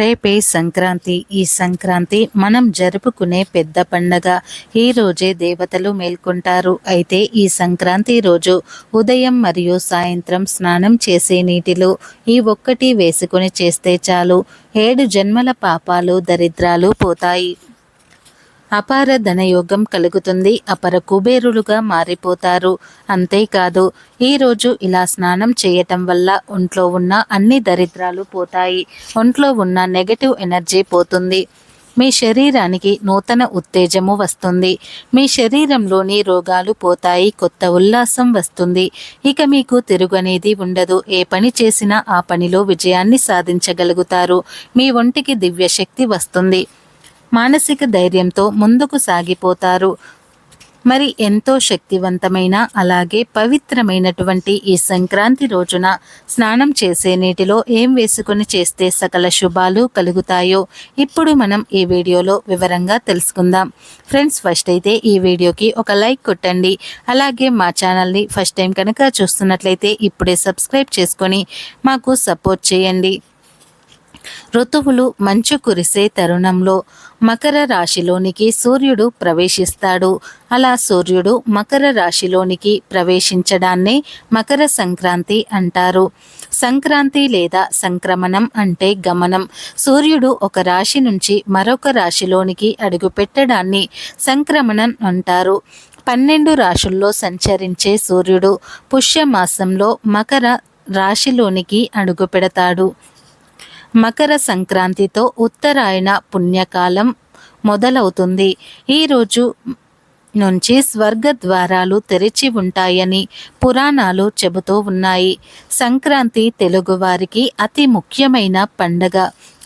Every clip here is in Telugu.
రేపే సంక్రాంతి. ఈ సంక్రాంతి మనం జరుపుకునే పెద్ద పండగ. ఈ రోజే దేవతలు మేల్కొంటారు. అయితే ఈ సంక్రాంతి రోజు ఉదయం మరియు సాయంత్రం స్నానం చేసే నీటిలో ఈ ఒక్కటి వేసుకుని చేస్తే చాలు. ఏడు జన్మల పాపాలు దరిద్రాలు పోతాయి. అపార ధనయోగం కలుగుతుంది అపర కుబేరులుగా మారిపోతారు. అంతేకాదు ఈరోజు ఇలా స్నానం చేయటం వల్ల ఒంట్లో ఉన్న అన్ని దరిద్రాలు పోతాయి. ఒంట్లో ఉన్న నెగటివ్ ఎనర్జీ పోతుంది. మీ శరీరానికి నూతన ఉత్తేజము వస్తుంది. మీ శరీరంలోని రోగాలు పోతాయి కొత్త ఉల్లాసం వస్తుంది. ఇక మీకు తిరుగనేది ఉండదు. ఏ పని చేసినా ఆ పనిలో విజయాన్ని సాధించగలుగుతారు. మీ ఒంటికి దివ్యశక్తి వస్తుంది. మానసిక ధైర్యంతో ముందుకు సాగిపోతారు. మరి ఎంతో శక్తివంతమైన అలాగే పవిత్రమైనటువంటి ఈ సంక్రాంతి రోజున స్నానం చేసే నీటిలో ఏం వేసుకుని చేస్తే సకల శుభాలు కలుగుతాయో ఇప్పుడు మనం ఈ వీడియోలో వివరంగా తెలుసుకుందాం. ఫ్రెండ్స్ ఫస్ట్ అయితే ఈ వీడియోకి ఒక లైక్ కొట్టండి. అలాగే మా ఛానల్ని ఫస్ట్ టైం కనుక చూస్తున్నట్లయితే ఇప్పుడే సబ్స్క్రైబ్ చేసుకొని మాకు సపోర్ట్ చేయండి. ఋతువులు మంచు కురిసే తరుణంలో మకర రాశిలోనికి సూర్యుడు ప్రవేశిస్తాడు. అలా సూర్యుడు మకర రాశిలోనికి ప్రవేశించడాన్నే మకర సంక్రాంతి అంటారు. సంక్రాంతి లేదా సంక్రమణం అంటే గమనం. సూర్యుడు ఒక రాశి నుంచి మరొక రాశిలోనికి అడుగు పెట్టడాన్ని సంక్రమణం అంటారు. పన్నెండు రాశుల్లో సంచరించే సూర్యుడు పుష్యమాసంలో మకర రాశిలోనికి అడుగు పెడతాడు మకర సంక్రాంతితో ఉత్తరాయణ పుణ్యకాలం మొదలవుతుంది. ఈరోజు నుంచి స్వర్గ ద్వారాలు తెరిచి ఉంటాయని పురాణాలు చెబుతూ ఉన్నాయి. సంక్రాంతి తెలుగువారికి అతి ముఖ్యమైన పండగ.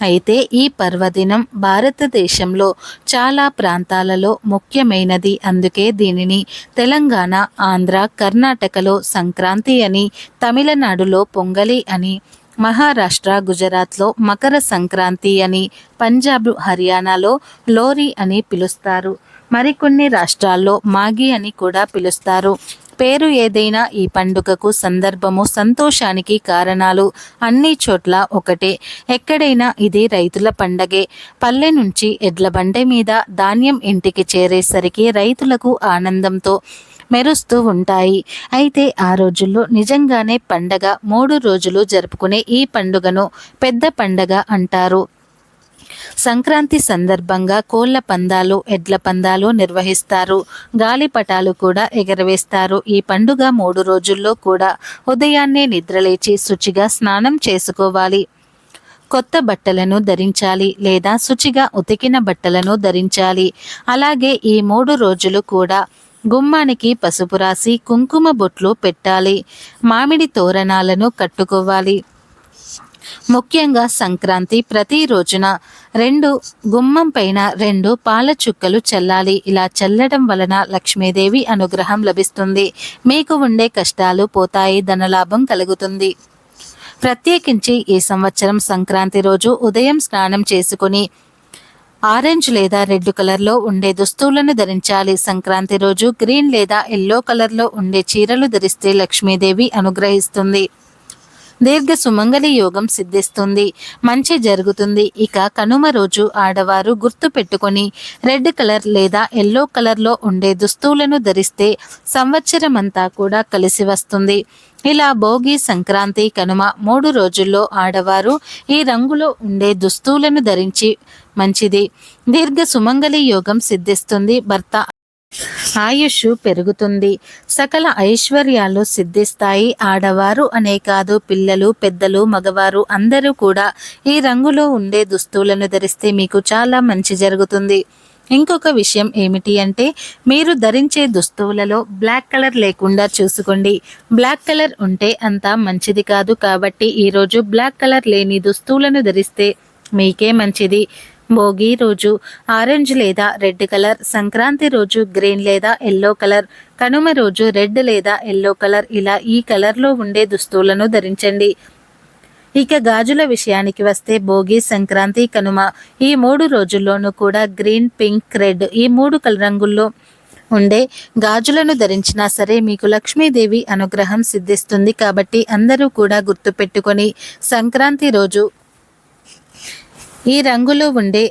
అయితే ఈ పర్వదినం భారతదేశంలో చాలా ప్రాంతాలలో ముఖ్యమైనది. అందుకే దీనిని తెలంగాణ ఆంధ్ర కర్ణాటకలో సంక్రాంతి అని తమిళనాడులో పొంగలి అని మహారాష్ట్ర గుజరాత్లో మకర సంక్రాంతి అని పంజాబ్ హర్యానాలో లోరీ అని పిలుస్తారు. మరికొన్ని రాష్ట్రాల్లో మాగి అని కూడా పిలుస్తారు. పేరు ఏదైనా ఈ పండుగకు సందర్భము సంతోషానికి కారణాలు అన్ని చోట్ల ఒకటే. ఎక్కడైనా ఇది రైతుల పండగే. పల్లె నుంచి ఎడ్ల బండి మీద ధాన్యం ఇంటికి చేరేసరికి రైతులకు ఆనందంతో మెరుస్తూ ఉంటాయి. అయితే ఆ రోజుల్లో నిజంగానే పండగ మూడు రోజులు జరుపుకునే ఈ పండుగను పెద్ద పండగ అంటారు. సంక్రాంతి సందర్భంగా కోళ్ళ పందాలు ఎడ్ల పందాలు నిర్వహిస్తారు. గాలిపటాలు కూడా ఎగరవేస్తారు. ఈ పండుగ మూడు రోజుల్లో కూడా ఉదయాన్నే నిద్రలేచి శుచిగా స్నానం చేసుకోవాలి. కొత్త బట్టలను ధరించాలి లేదా శుచిగా ఉతికిన బట్టలను ధరించాలి. అలాగే ఈ మూడు రోజులు కూడా గుమ్మానికి పసుపు రాసి కుంకుమ బొట్లు పెట్టాలి. మామిడి తోరణాలను కట్టుకోవాలి. ముఖ్యంగా సంక్రాంతి ప్రతి రోజున రెండు గుమ్మం పైన రెండు పాల చుక్కలు చల్లాలి. ఇలా చల్లడం వలన లక్ష్మీదేవి అనుగ్రహం లభిస్తుంది. మీకు ఉండే కష్టాలు పోతాయి ధనలాభం కలుగుతుంది. ప్రత్యేకించి ఈ సంవత్సరం సంక్రాంతి రోజు ఉదయం స్నానం చేసుకుని ఆరెంజ్ లేదా రెడ్ కలర్లో ఉండే దుస్తువులను ధరించాలి. సంక్రాంతి రోజు గ్రీన్ లేదా ఎల్లో కలర్లో ఉండే చీరలు ధరిస్తే లక్ష్మీదేవి అనుగ్రహిస్తుంది. దీర్ఘ సుమంగళి యోగం సిద్ధిస్తుంది. మంచి జరుగుతుంది. ఇక కనుమ రోజు ఆడవారు గుర్తు పెట్టుకొని రెడ్ కలర్ లేదా ఎల్లో కలర్లో ఉండే దుస్తువులను ధరిస్తే సంవత్సరం అంతా కూడా కలిసి వస్తుంది. ఇలా భోగి సంక్రాంతి కనుమ మూడు రోజుల్లో ఆడవారు ఈ రంగులో ఉండే దుస్తువులను ధరించి మంచిది. దీర్ఘ సుమంగళి యోగం సిద్ధిస్తుంది. భర్త ఆయుష్ పెరుగుతుంది. సకల ఐశ్వర్యాలు సిద్ధిస్తాయి. ఆడవారు అనే కాదు పిల్లలు పెద్దలు మగవారు అందరూ కూడా ఈ రంగులో ఉండే దుస్తువులను ధరిస్తే మీకు చాలా మంచి జరుగుతుంది. ఇంకొక విషయం ఏమిటి అంటే మీరు ధరించే దుస్తువులలో బ్లాక్ కలర్ లేకుండా చూసుకోండి. బ్లాక్ కలర్ ఉంటే అంత మంచిది కాదు కాబట్టి ఈరోజు బ్లాక్ కలర్ లేని దుస్తువులను ధరిస్తే మీకే మంచిది. భోగి రోజు ఆరెంజ్ లేదా రెడ్ కలర్ సంక్రాంతి రోజు గ్రీన్ లేదా ఎల్లో కలర్ కనుమ రోజు రెడ్ లేదా ఎల్లో కలర్ ఇలా ఈ కలర్లో ఉండే దుస్తువులను ధరించండి. ఇక గాజుల విషయానికి వస్తే భోగి సంక్రాంతి కనుమ ఈ మూడు రోజుల్లోనూ కూడా గ్రీన్ పింక్ రెడ్ ఈ మూడు రంగుల్లో ఉండే గాజులను ధరించినా సరే మీకు లక్ష్మీదేవి అనుగ్రహం సిద్ధిస్తుంది కాబట్టి అందరూ కూడా గుర్తుపెట్టుకొని సంక్రాంతి రోజు ఈ రంగులో ఉండే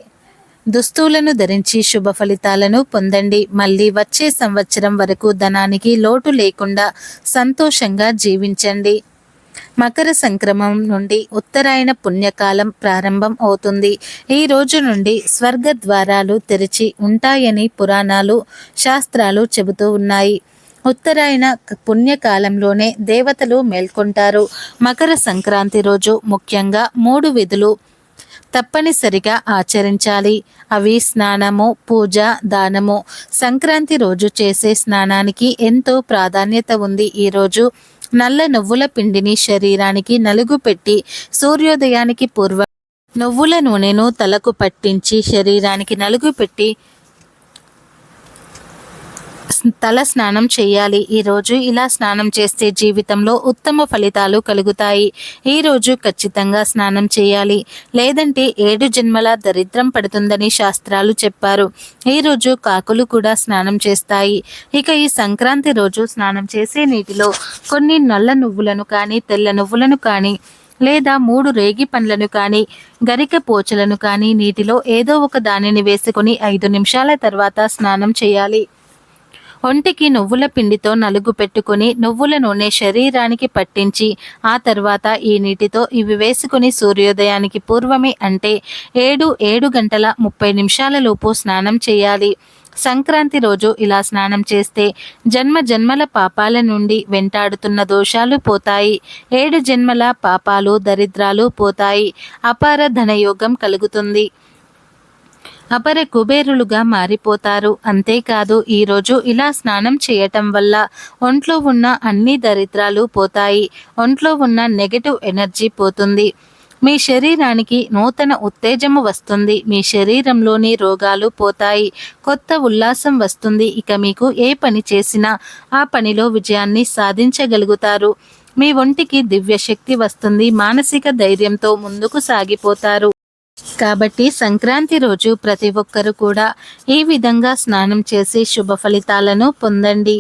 దుస్తులను ధరించి శుభ ఫలితాలను పొందండి. మళ్ళీ వచ్చే సంవత్సరం వరకు ధనానికి లోటు లేకుండా సంతోషంగా జీవించండి. మకర సంక్రమం నుండి ఉత్తరాయణ పుణ్యకాలం ప్రారంభం అవుతుంది. ఈ రోజు నుండి స్వర్గ ద్వారాలు తెరిచి ఉంటాయని పురాణాలు శాస్త్రాలు చెబుతూ ఉన్నాయి. ఉత్తరాయణ పుణ్యకాలంలోనే దేవతలు మేల్కొంటారు. మకర సంక్రాంతి రోజు ముఖ్యంగా మూడు విధులు తప్పనిసరిగా ఆచరించాలి. అవి స్నానము పూజ దానము. సంక్రాంతి రోజు చేసే స్నానానికి ఎంతో ప్రాధాన్యత ఉంది. ఈరోజు నల్ల నువ్వుల పిండిని శరీరానికి నలుగు పెట్టి సూర్యోదయానికి పూర్వం నువ్వుల నూనెను తలకు పట్టించి శరీరానికి నలుగు పెట్టి తల స్నానం చేయాలి. ఈరోజు ఇలా స్నానం చేస్తే జీవితంలో ఉత్తమ ఫలితాలు కలుగుతాయి. ఈరోజు ఖచ్చితంగా స్నానం చేయాలి. లేదంటే ఏడు జన్మల దరిద్రం పడుతుందని శాస్త్రాలు చెప్పారు. ఈరోజు కాకులు కూడా స్నానం చేస్తాయి. ఇక ఈ సంక్రాంతి రోజు స్నానం చేసే నీటిలో కొన్ని నల్ల నువ్వులను కానీ తెల్ల నువ్వులను కానీ లేదా మూడు రేగి పండ్లను కానీ గరిక పోచలను కానీ నీటిలో ఏదో ఒక దానిని వేసుకుని ఐదు నిమిషాల తర్వాత స్నానం చేయాలి. ఒంటికి నువ్వుల పిండితో నలుగు పెట్టుకుని నువ్వుల నూనె శరీరానికి పట్టించి ఆ తర్వాత ఈ నీటితో ఇవి వేసుకుని సూర్యోదయానికి పూర్వమే అంటే ఏడు ఏడు గంటల ముప్పై నిమిషాల లోపు స్నానం చేయాలి. సంక్రాంతి రోజు ఇలా స్నానం చేస్తే జన్మ జన్మల పాపాల నుండి వెంటాడుతున్న దోషాలు పోతాయి. ఏడు జన్మల పాపాలు దరిద్రాలు పోతాయి. అపార ధనయోగం కలుగుతుంది. అపర కుబేరులుగా మారిపోతారు. అంతేకాదు ఈరోజు ఇలా స్నానం చేయటం వల్ల ఒంట్లో ఉన్న అన్ని దరిద్రాలు పోతాయి. ఒంట్లో ఉన్న నెగటివ్ ఎనర్జీ పోతుంది. మీ శరీరానికి నూతన ఉత్తేజము వస్తుంది. మీ శరీరంలోని రోగాలు పోతాయి. కొత్త ఉల్లాసం వస్తుంది. ఇక మీకు ఏ పని చేసినా ఆ పనిలో విజయాన్ని సాధించగలుగుతారు. మీ ఒంటికి దివ్యశక్తి వస్తుంది. మానసిక ధైర్యంతో ముందుకు సాగిపోతారు. కాబట్టి సంక్రాంతి రోజు ప్రతి ఒక్కరు కూడా ఈ విధంగా స్నానం చేసి శుభ ఫలితాలను పొందండి.